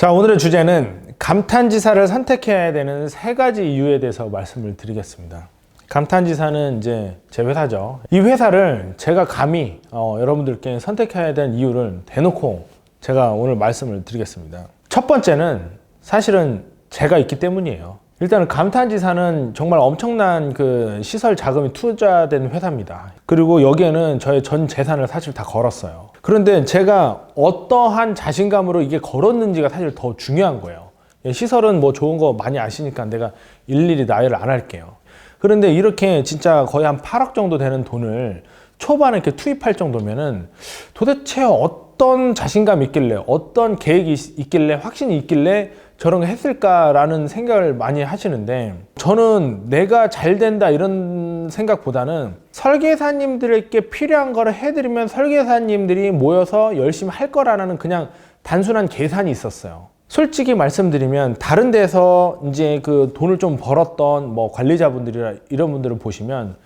자, 오늘의 주제는 감탄지사를 선택해야 되는 세 가지 이유에 대해서 말씀을 드리겠습니다. 감탄지사는 이제 제 회사죠. 이 회사를 제가 감히 어, 여러분들께 선택해야 되는 이유를 대놓고 제가 오늘 말씀을 드리겠습니다. 첫 번째는 사실은 제가 있기 때문이에요. 일단은 감탄지사는 정말 엄청난 그 시설 자금이 투자된 회사입니다. 그리고 여기에는 저의 전 재산을 사실 다 걸었어요. 그런데 제가 어떠한 자신감으로 이게 걸었는지가 사실 더 중요한 거예요. 예, 시설은 뭐 좋은 거 많이 아시니까 내가 일일이 나열을 안 할게요. 그런데 이렇게 진짜 거의 한 8억 정도 되는 돈을 초반에 이렇게 투입할 정도면은 도대체 어떤 자신감이 있길래 어떤 계획이 있- 있길래 확신이 있길래 저런 거 했을까라는 생각을 많이 하시는데 저는 내가 잘 된다 이런 생각보다는 설계사님들에게 필요한 거를 해드리면 설계사님들이 모여서 열심히 할 거라는 그냥 단순한 계산이 있었어요. 솔직히 말씀드리면 다른 데서 이제 그 돈을 좀 벌었던 뭐 관리자분들이나 이런 분들을 보시면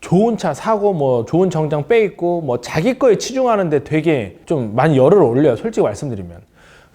좋은 차 사고 뭐 좋은 정장 빼 입고 뭐 자기 거에 치중하는데 되게 좀 많이 열을 올려요. 솔직히 말씀드리면.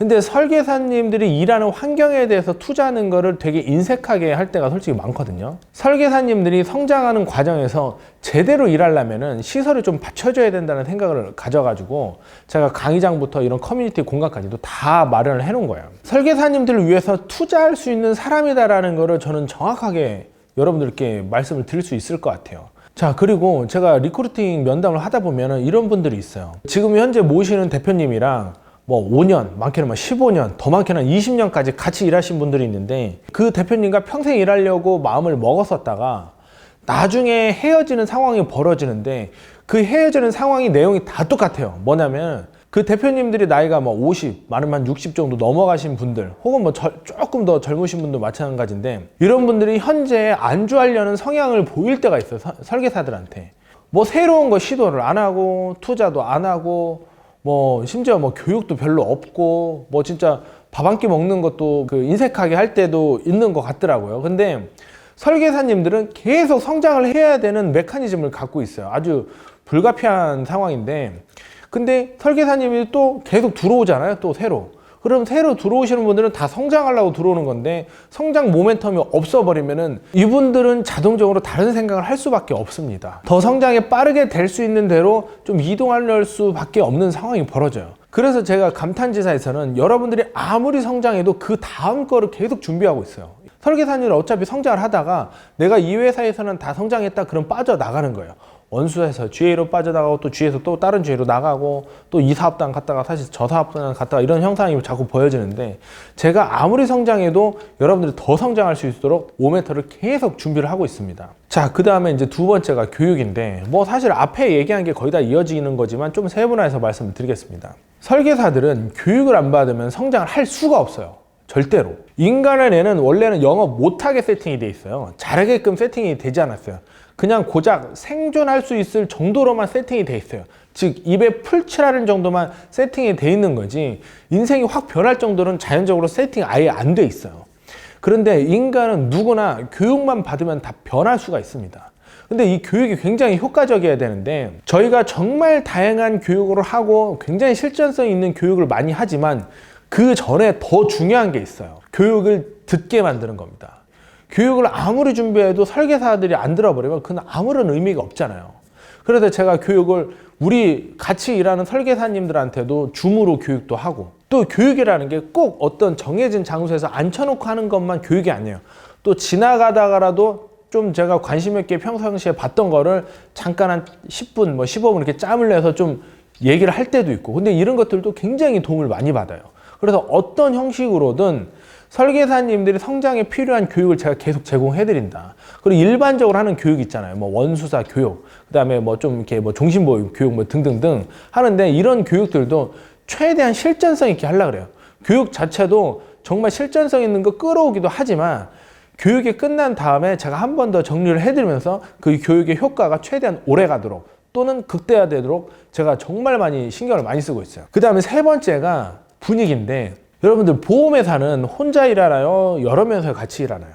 근데 설계사님들이 일하는 환경에 대해서 투자하는 거를 되게 인색하게 할 때가 솔직히 많거든요. 설계사님들이 성장하는 과정에서 제대로 일하려면은 시설이 좀 받쳐줘야 된다는 생각을 가져가지고 제가 강의장부터 이런 커뮤니티 공간까지도 다 마련을 해놓은 거예요. 설계사님들을 위해서 투자할 수 있는 사람이다라는 거를 저는 정확하게 여러분들께 말씀을 드릴 수 있을 것 같아요. 자, 그리고 제가 리크루팅 면담을 하다 보면은 이런 분들이 있어요. 지금 현재 모시는 대표님이랑 뭐 5년, 많게는 뭐 15년, 더 많게는 20년까지 같이 일하신 분들이 있는데 그 대표님과 평생 일하려고 마음을 먹었었다가 나중에 헤어지는 상황이 벌어지는데 그 헤어지는 상황이 내용이 다 똑같아요. 뭐냐면 그 대표님들이 나이가 뭐 50, 많으면 60 정도 넘어가신 분들, 혹은 뭐 절- 조금 더 젊으신 분도 마찬가지인데 이런 분들이 현재 안주하려는 성향을 보일 때가 있어요. 서- 설계사들한테. 뭐 새로운 거 시도를 안 하고 투자도 안 하고 뭐 심지어 뭐 교육도 별로 없고 뭐 진짜 밥 한 끼 먹는 것도 그 인색하게 할 때도 있는 것 같더라고요. 근데 설계사님들은 계속 성장을 해야 되는 메커니즘을 갖고 있어요. 아주 불가피한 상황인데 근데 설계사님이 또 계속 들어오잖아요. 또 새로. 그럼 새로 들어오시는 분들은 다 성장하려고 들어오는 건데 성장 모멘텀이 없어버리면은 이분들은 자동적으로 다른 생각을 할 수밖에 없습니다. 더 성장에 빠르게 될 수 있는 대로 좀 이동할 수밖에 없는 상황이 벌어져요. 그래서 제가 감탄지사에서는 여러분들이 아무리 성장해도 그 다음 거를 계속 준비하고 있어요. 설계사님은 어차피 성장을 하다가 내가 이 회사에서는 다 성장했다 그럼 빠져나가는 거예요. 원수에서 GA로 빠져나가고 또 G에서 또 다른 GA로 나가고 또 이 사업단 갔다가 사실 저 사업단 갔다가 이런 형상이 자꾸 보여지는데 제가 아무리 성장해도 여러분들이 더 성장할 수 있도록 5m를 계속 준비를 하고 있습니다. 자, 그 다음에 이제 두 번째가 교육인데 뭐 사실 앞에 얘기한 게 거의 다 이어지는 거지만 좀 세분화해서 말씀을 드리겠습니다. 설계사들은 교육을 안 받으면 성장을 할 수가 없어요. 절대로. 인간의 뇌는 원래는 영업 못하게 세팅이 돼 있어요. 잘하게끔 세팅이 되지 않았어요. 그냥 고작 생존할 수 있을 정도로만 세팅이 돼 있어요. 즉 입에 풀칠하는 정도만 세팅이 돼 있는 거지 인생이 확 변할 정도는 자연적으로 세팅 아예 안 돼 있어요. 그런데 인간은 누구나 교육만 받으면 다 변할 수가 있습니다. 근데 이 교육이 굉장히 효과적이어야 되는데 저희가 정말 다양한 교육을 하고 굉장히 실전성 있는 교육을 많이 하지만 그 전에 더 중요한 게 있어요. 교육을 듣게 만드는 겁니다. 교육을 아무리 준비해도 설계사들이 안 들어버리면 그건 아무런 의미가 없잖아요. 그래서 제가 교육을 우리 같이 일하는 설계사님들한테도 줌으로 교육도 하고 또 교육이라는 게 꼭 어떤 정해진 장소에서 앉혀놓고 하는 것만 교육이 아니에요. 또 지나가다가라도 좀 제가 관심 있게 평상시에 봤던 거를 잠깐 한 10분, 뭐 15분 이렇게 짬을 내서 좀 얘기를 할 때도 있고 근데 이런 것들도 굉장히 도움을 많이 받아요. 그래서 어떤 형식으로든 설계사님들이 성장에 필요한 교육을 제가 계속 제공해드린다. 그리고 일반적으로 하는 교육 있잖아요. 뭐 원수사 교육, 그 다음에 뭐 좀 이렇게 뭐 종신보육 교육 뭐 등등등 하는데 이런 교육들도 최대한 실전성 있게 하려 그래요. 교육 자체도 정말 실전성 있는 거 끌어오기도 하지만 교육이 끝난 다음에 제가 한 번 더 정리를 해드리면서 그 교육의 효과가 최대한 오래 가도록 또는 극대화되도록 제가 정말 많이 신경을 많이 쓰고 있어요. 그 다음에 세 번째가 분위기인데 여러분들 보험회사는 혼자 일하나요? 여러 명이서 같이 일하나요?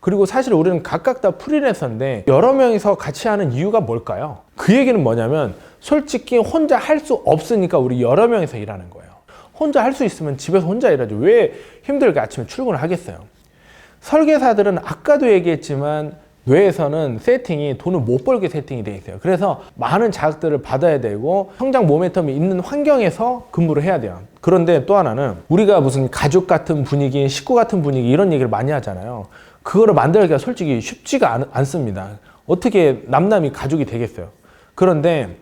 그리고 사실 우리는 각각 다 프리랜서인데 여러 명이서 같이 하는 이유가 뭘까요? 그 얘기는 뭐냐면 솔직히 혼자 할 수 없으니까 우리 여러 명이서 일하는 거예요. 혼자 할 수 있으면 집에서 혼자 일하죠. 왜 힘들게 아침에 출근을 하겠어요? 설계사들은 아까도 얘기했지만 뇌에서는 세팅이 돈을 못 벌게 세팅이 돼 있어요. 그래서 많은 자극들을 받아야 되고 성장 모멘텀이 있는 환경에서 근무를 해야 돼요. 그런데 또 하나는 우리가 무슨 가족 같은 분위기, 식구 같은 분위기 이런 얘기를 많이 하잖아요. 그거를 만들기가 솔직히 쉽지가 않, 않습니다. 어떻게 남남이 가족이 되겠어요? 그런데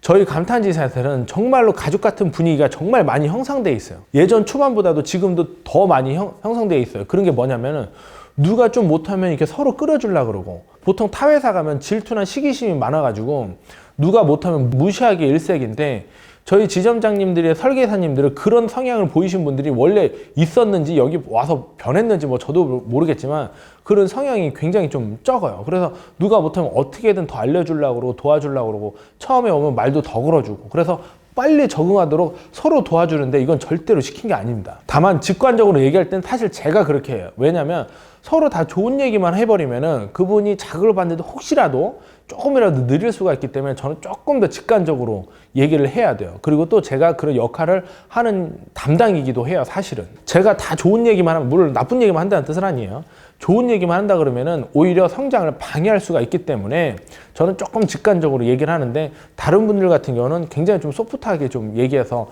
저희 감탄지사들은 정말로 가족 같은 분위기가 정말 많이 형성돼 있어요. 예전 초반보다도 지금도 더 많이 형, 형성돼 있어요. 그런 게 뭐냐면은 누가 좀 못하면 이렇게 서로 끌어주려 그러고 보통 타 회사 가면 질투나 시기심이 많아가지고 누가 못하면 무시하기 일색인데 저희 지점장님들의 설계사님들은 그런 성향을 보이신 분들이 원래 있었는지 여기 와서 변했는지 뭐 저도 모르겠지만 그런 성향이 굉장히 좀 적어요. 그래서 누가 못하면 어떻게든 더 알려주려고 그러고 도와주려고 그러고 처음에 오면 말도 더 걸어주고 그래서 빨리 적응하도록 서로 도와주는데 이건 절대로 시킨 게 아닙니다. 다만 직관적으로 얘기할 땐 사실 제가 그렇게 해요. 왜냐면 서로 다 좋은 얘기만 해버리면은 그분이 자극을 받는데 혹시라도 조금이라도 느릴 수가 있기 때문에 저는 조금 더 직관적으로 얘기를 해야 돼요. 그리고 또 제가 그런 역할을 하는 담당이기도 해요, 사실은. 제가 다 좋은 얘기만 하면, 물론 나쁜 얘기만 한다는 뜻은 아니에요. 좋은 얘기만 한다 그러면은 오히려 성장을 방해할 수가 있기 때문에 저는 조금 직관적으로 얘기를 하는데 다른 분들 같은 경우는 굉장히 좀 소프트하게 좀 얘기해서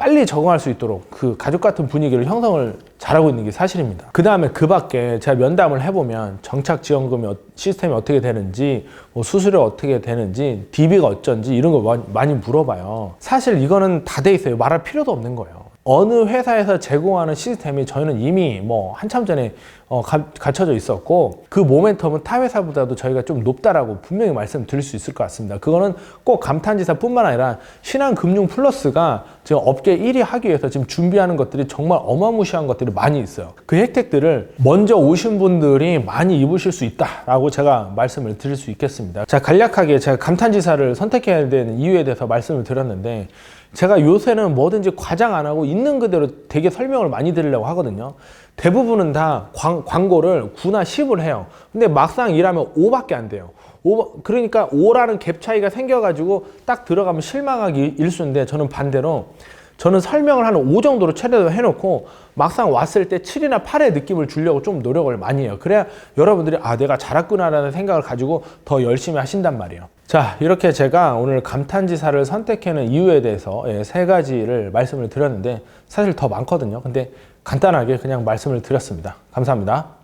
빨리 적응할 수 있도록 그 가족 같은 분위기를 형성을 잘하고 있는 게 사실입니다. 그 다음에 그 밖에 제가 면담을 해보면 정착 지원금이 어- 시스템이 어떻게 되는지, 뭐 수수료 어떻게 되는지, DB가 어쩐지 이런 거 많이- 많이 물어봐요. 사실 이거는 다 돼 있어요. 말할 필요도 없는 거예요. 어느 회사에서 제공하는 시스템이 저희는 이미 뭐 한참 전에 어, 가, 갖춰져 있었고 그 모멘텀은 타 회사보다도 저희가 좀 높다라고 분명히 말씀드릴 수 있을 것 같습니다. 그거는 꼭 감탄지사뿐만 아니라 신한금융 플러스가 지금 업계 1위 하기 위해서 지금 준비하는 것들이 정말 어마무시한 것들이 많이 있어요. 그 혜택들을 먼저 오신 분들이 많이 입으실 수 있다라고 제가 말씀을 드릴 수 있겠습니다. 자 간략하게 제가 감탄지사를 선택해야 되는 이유에 대해서 말씀을 드렸는데 제가 요새는 뭐든지 과장 안 하고 있는 그대로 되게 설명을 많이 드리려고 하거든요. 대부분은 다 광, 광고를 9나 10을 해요. 근데 막상 일하면 5밖에 안 돼요. 5, 그러니까 5라는 갭 차이가 생겨가지고 딱 들어가면 실망하기 일수인데 저는 반대로 저는 설명을 한 5 정도로 최대로 해놓고 막상 왔을 때 7이나 8의 느낌을 주려고 좀 노력을 많이 해요. 그래야 여러분들이 아, 내가 잘했구나라는 생각을 가지고 더 열심히 하신단 말이에요. 자, 이렇게 제가 오늘 감탄지사를 선택하는 이유에 대해서 예, 세 가지를 말씀을 드렸는데 사실 더 많거든요. 근데 간단하게 그냥 말씀을 드렸습니다. 감사합니다.